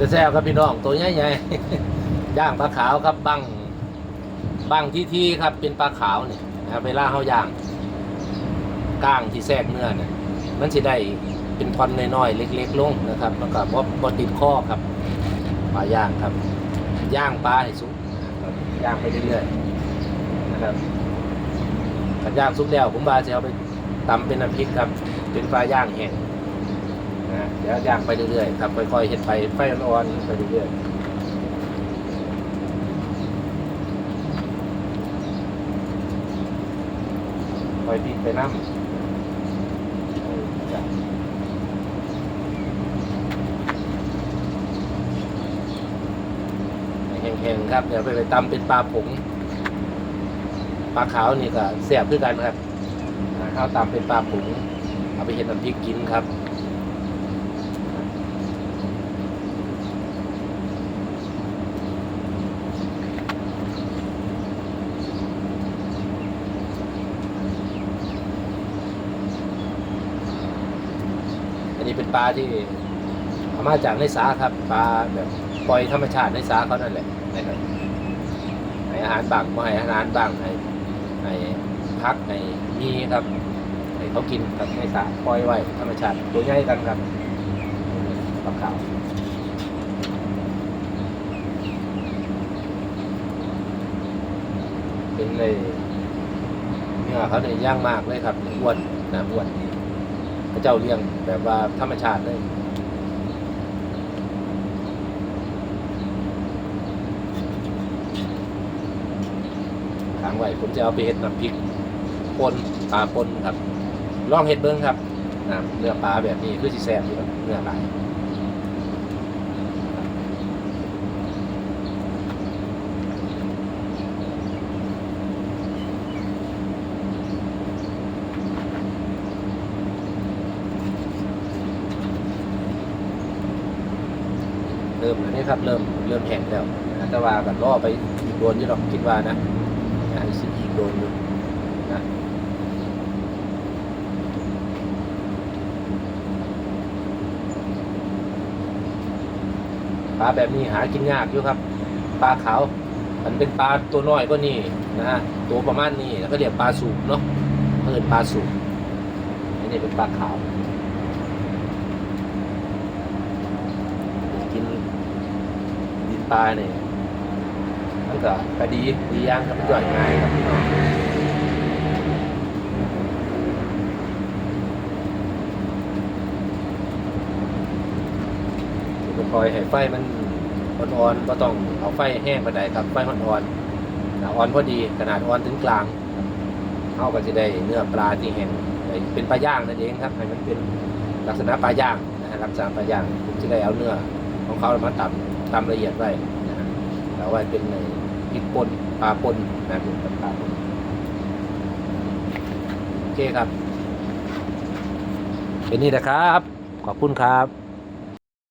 จะแซ่บครับพี่น้องตัวใหญ่ๆย่างปลาขาวครับบังบังที่ที่ครับเป็นปลาขาวเนี่ยนะเวลาเขาย่างก้างที่แทรกเนื้อเนี่ยมันจะได้เป็นท่อนน้อยๆเล็ก ๆ ลงนะครับแล้วก็บ่บ่ติดข้อครับปลาย่างครับ ย่างปลาให้สุกย่างไปเรื่อยๆนะครับขันย่างสุกแล้วผมบาจะเอาไปตำเป็นน้ำพริกครับ เป็นปลาย่างแห้ง นะเดี๋ยวย่างไปเรื่อยๆครับค่อยๆเห็ดไปไฟอ่อนๆไปเรื่อยๆค่อยพลิกไปน้ำแห้งๆครับ เดี๋ยวไปไปตำเป็นปลาผงปลาขาวนี่ก็เสียบคือกันครับอ่าข้าวตำเป็นปลาผงเอาไปเห็ดน้ำพริกกินครับ นี้เป็นปลาที่เอามาจากในสาครับปลาแบบปล่อยธรรมชาติในสาเขานั่นแหละนะครับให้อาหารบ้างไม่ให้อาหารบ้างให้ให้พักให้มีครับให้เขากินกับในสระปล่อยไว้ธรรมชาติตัวใหญ่กันครับปลาขาวเป็นเลยเนื้อเขาเนี่ยย่างมากเลยครับอ้วนนะอ้วน ระเจ้าเลี้ยงแบบว่าธรรมชาติเลยขางไว้ผมจะเอาไปเห็ดน้ำพริกปนปลาปนครับ ลองเห็ดเบิ้งครับเนื้อปลาแบบนี้คือสีแซ่บอยู่เนื้อหลา เริ่มแล้วนี่ครับเริ่มเริ่มแห้งแล้วนะแต่ว่ากันล่อไปอีกโดนอยู่หรอกคิดว่านะนะอีกสิอีกโดนอยู่นะปลาแบบนี้หากินยากอยู่ครับ ปลาขาวมันเป็นปลาตัวน้อยก็นี่นะฮะตัวประมาณนี้แล้วก็เรียกปลาสูบเนาะเพิ่นปลาสูบอันนี้เป็นปลาขาว กินดิน ปลาเนี่ยมันก็ก็ดีดีอย่างครับมันย่อยง่ายครับพี่น้องคอยให้ไฟมันอ่อนๆก็ต้องเอาไฟแห้งไปไหนใดครับไฟอ่อนๆอ่อนพอดีขนาดอ่อนถึงกลางเข้าก็จะได้เนื้อปลาที่แห้งเป็นปลาย่างนั่นเองครับให้มันเป็นลักษณะปลาย่างนะฮะลักษณะปลาย่างผมจะได้เอาเนื้อของเขามาตำ ตามละเอียดไว้นะฮะแต่ว่าเป็นในพริกป่นปลาป่นนะเป็นปลาป่นโอเคครับเป็นนี่นะครับ ขอบคุณครับ